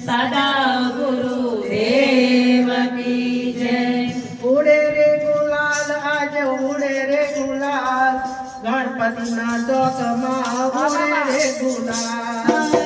सदा गुरुदेव की जय। उड़े रे गुलाल, आज उड़े रे गुलाल, गणपति ना तो कमा उड़े रे गुलाल।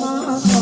my